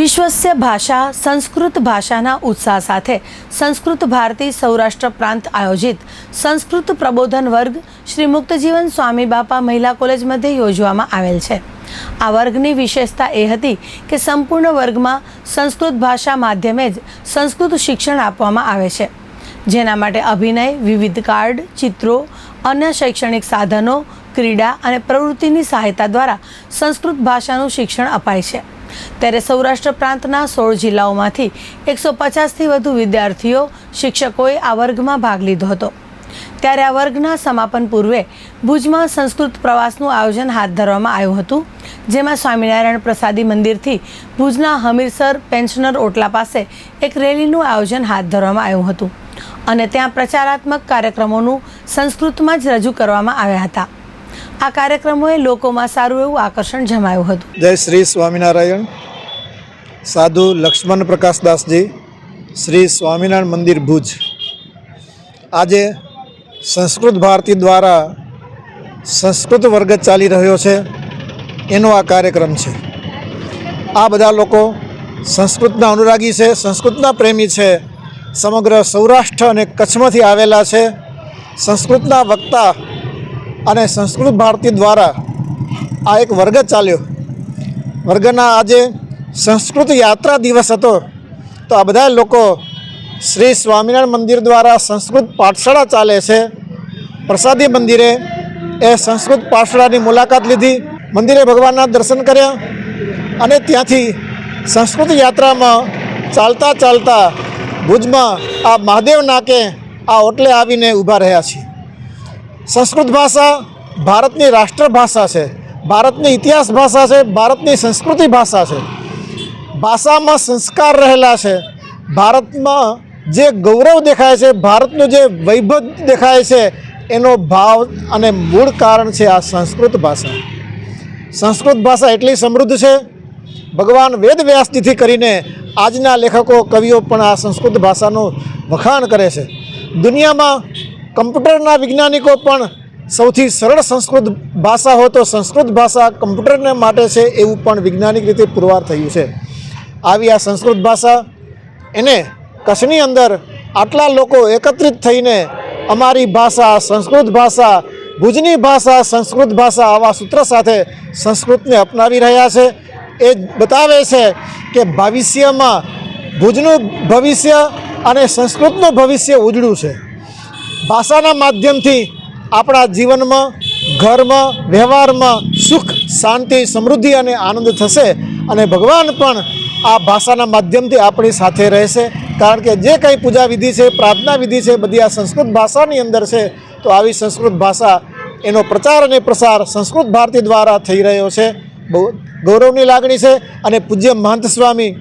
વિશ્વસ્ય ભાષા સંસ્કૃત ભાષાના ઉત્સાહ સાથે સંસ્કૃત ભારતી સૌરાષ્ટ્ર પ્રાંત આયોજિત સંસ્કૃત પ્રબોધન વર્ગ શ્રી મુક્તજીવન સ્વામી બાપા મહિલા કોલેજ મધ્યે યોજવામાં આવેલ છે. આ વર્ગની વિશેષતા એ હતી કે સંપૂર્ણ વર્ગમાં સંસ્કૃત ભાષા માધ્યમે જ સંસ્કૃત શિક્ષણ આપવામાં આવે છે. જેના માટે અભિનય, વિવિધ કાર્ડ, ચિત્રો, અન્ય શૈક્ષણિક સાધનો, ક્રીડા અને પ્રવૃત્તિની સહાયતા દ્વારા સંસ્કૃત ભાષાનું શિક્ષણ અપાય છે. ત્યારે સૌરાષ્ટ્ર પ્રાંતના સોળ જિલ્લાઓમાંથી એકસો પચાસથી વધુ વિદ્યાર્થીઓ શિક્ષકોએ આ વર્ગમાં ભાગ લીધો હતો. ત્યારે આ વર્ગના સમાપન પૂર્વે ભુજમાં સંસ્કૃત પ્રવાસનું આયોજન હાથ ધરવામાં આવ્યું હતું, જેમાં સ્વામિનારાયણ પ્રસાદી મંદિરથી ભુજના હમીરસર પેન્શનર ઓટલા પાસે એક રેલીનું આયોજન હાથ ધરવામાં આવ્યું હતું અને ત્યાં પ્રચારાત્મક કાર્યક્રમોનું સંસ્કૃતમાં જ રજૂ કરવામાં આવ્યા હતા. આ કાર્યક્રમોએ લોકોમાં સારું એવું આકર્ષણ જમાયું હતું. જય શ્રી સ્વામિનારાયણ. સાધુ લક્ષ્મણ પ્રકાશદાસજી શ્રી સ્વામિનારાયણ મંદિર ભુજ. આજે સંસ્કૃત ભારતી દ્વારા સંસ્કૃત વર્ગ ચાલી રહ્યો છે, એનો આ કાર્યક્રમ છે. આ બધા લોકો સંસ્કૃતના અનુરાગી છે, સંસ્કૃતના પ્રેમી છે, સમગ્ર સૌરાષ્ટ્ર અને કચ્છમાંથી આવેલા છે. સંસ્કૃતના વક્તા અને સંસ્કૃત ભારતી દ્વારા આ એક વર્ગ ચાલ્યો. વર્ગના આજે સંસ્કૃત યાત્રા દિવસ હતો. તો આ બધા લોકો શ્રી સ્વામિનારાયણ મંદિર દ્વારા સંસ્કૃત પાઠશાળા ચાલે છે. પ્રસાદી મંદિરે એ સંસ્કૃત પાઠશાળાની મુલાકાત લીધી. મંદિરે ભગવાનના દર્શન કર્યા અને ત્યાંથી સંસ્કૃત યાત્રામાં ચાલતા ચાલતા ભુજમાં આ મહાદેવ નાકે આ ઓટલે આવીને ઊભા રહ્યા છીએ. સંસ્કૃત ભાષા ભારતની રાષ્ટ્રભાષા છે. ભારતની ઇતિહાસ ભાષા છે, ભારતની સંસ્કૃતિ ભાષા છે. ભાષામાં સંસ્કાર રહેલા છે. ભારતમાં જે ગૌરવ દેખાય છે, ભારતનું જે વૈભવ દેખાય છે, એનો ભાવ અને મૂળ કારણ છે આ સંસ્કૃત ભાષા. સંસ્કૃત ભાષા એટલી સમૃદ્ધ છે. ભગવાન વેદ વ્યાસજીથી કરીને આજના લેખકો, કવિઓ પણ આ સંસ્કૃત ભાષાનું વખાણ કરે છે. દુનિયામાં કમ્પ્યુટરના વૈજ્ઞાનિકો પણ સૌથી સરળ સંસ્કૃત ભાષા હોય તો સંસ્કૃત ભાષા કમ્પ્યુટરને માટે છે એવું પણ વૈજ્ઞાનિક રીતે પુરવાર થયું છે. આવી આ સંસ્કૃત ભાષા એને કચ્છની અંદર આટલા લોકો એકત્રિત થઈને અમારી ભાષા, સંસ્કૃત ભાષા, ભુજની ભાષા, સંસ્કૃત ભાષા આવા સૂત્ર સાથે સંસ્કૃતને અપનાવી રહ્યા છે. એ બતાવે છે કે ભવિષ્યમાં ભુજનું ભવિષ્ય અને સંસ્કૃતનું ભવિષ્ય ઉજળું છે. ભાષાના માધ્યમથી આપણા જીવનમાં, ઘરમાં, વ્યવહારમાં સુખ, શાંતિ, સમૃદ્ધિ અને આનંદ થશે અને ભગવાન પણ આ ભાષાના માધ્યમથી આપણી સાથે રહેશે. કારણ કે જે કંઈ પૂજા વિધિ છે, પ્રાર્થના વિધિ છે, બધી આ સંસ્કૃત ભાષાની અંદર છે, તો આવી સંસ્કૃત ભાષા એનો પ્રચાર અને પ્રસાર સંસ્કૃત ભારતી દ્વારા થઈ રહ્યો છે. બહુ ગૌરવની લાગણી છે અને પૂજ્ય મહંત સ્વામી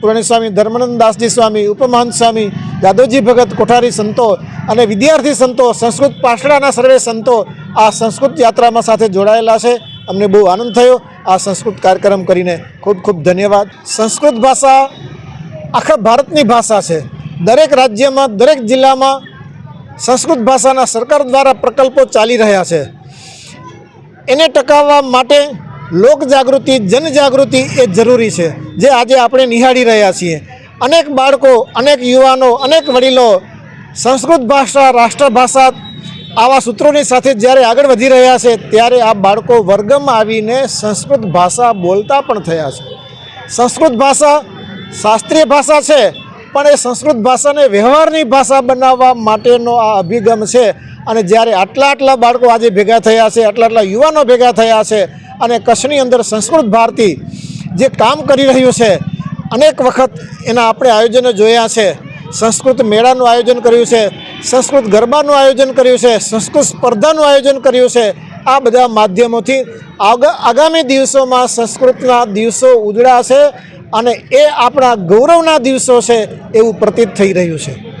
પુરાણી સ્વામી ધર્માનંદ દાસજી સ્વામી ઉપમહંત સ્વામી, જાદવજી ભગત કોઠારી સંતો અને વિદ્યાર્થી સંતો, સંસ્કૃત પાઠશાળાના સર્વે સંતો આ સંસ્કૃત યાત્રામાં સાથે જોડાયેલા છે. અમને બહુ આનંદ થયો. આ સંસ્કૃત કાર્યક્રમ કરીને ખૂબ ખૂબ ધન્યવાદ. સંસ્કૃત ભાષા આખા ભારતની ભાષા છે. દરેક રાજ્યમાં, દરેક જિલ્લામાં સંસ્કૃત ભાષાના સરકાર દ્વારા પ્રકલ્પો ચાલી રહ્યા છે. એને ટકાવવા માટે લોક જાગૃતિ જનજાગૃતિ એ જરૂરી છે, જે આજે આપણે નિહાળી રહ્યા છીએ. અનેક બાળકો, અનેક યુવાનો, અનેક વડીલો સંસ્કૃત ભાષા, રાષ્ટ્રભાષા આવા સૂત્રોની સાથે જ્યારે આગળ વધી રહ્યા છે, ત્યારે આ બાળકો વર્ગમાં આવીને સંસ્કૃત ભાષા બોલતા પણ થયા છે. સંસ્કૃત ભાષા શાસ્ત્રીય ભાષા છે, પણ એ સંસ્કૃત ભાષાને વ્યવહારની ભાષા બનાવવા માટેનો આ અભિગમ છે. અને જ્યારે આટલા આટલા બાળકો આજે ભેગા થયા છે, આટલા આટલા યુવાનો ભેગા થયા છે અને કચ્છની અંદર સંસ્કૃત ભારતી જે કામ કરી રહ્યું છે, અનેક વખત એના આપણે આયોજનો જોયા છે. સંસ્કૃત મેળાનું આયોજન કર્યું છે, સંસ્કૃત ગરબાનું આયોજન કર્યું છે, સંસ્કૃત સ્પર્ધાનું આયોજન કર્યું છે. આ બધા માધ્યમોથી આગ- આગામી દિવસોમાં સંસ્કૃતના દિવસો ઉજળાશે અને એ આપણા ગૌરવના દિવસો છે એવું પ્રતીત થઈ રહ્યું છે.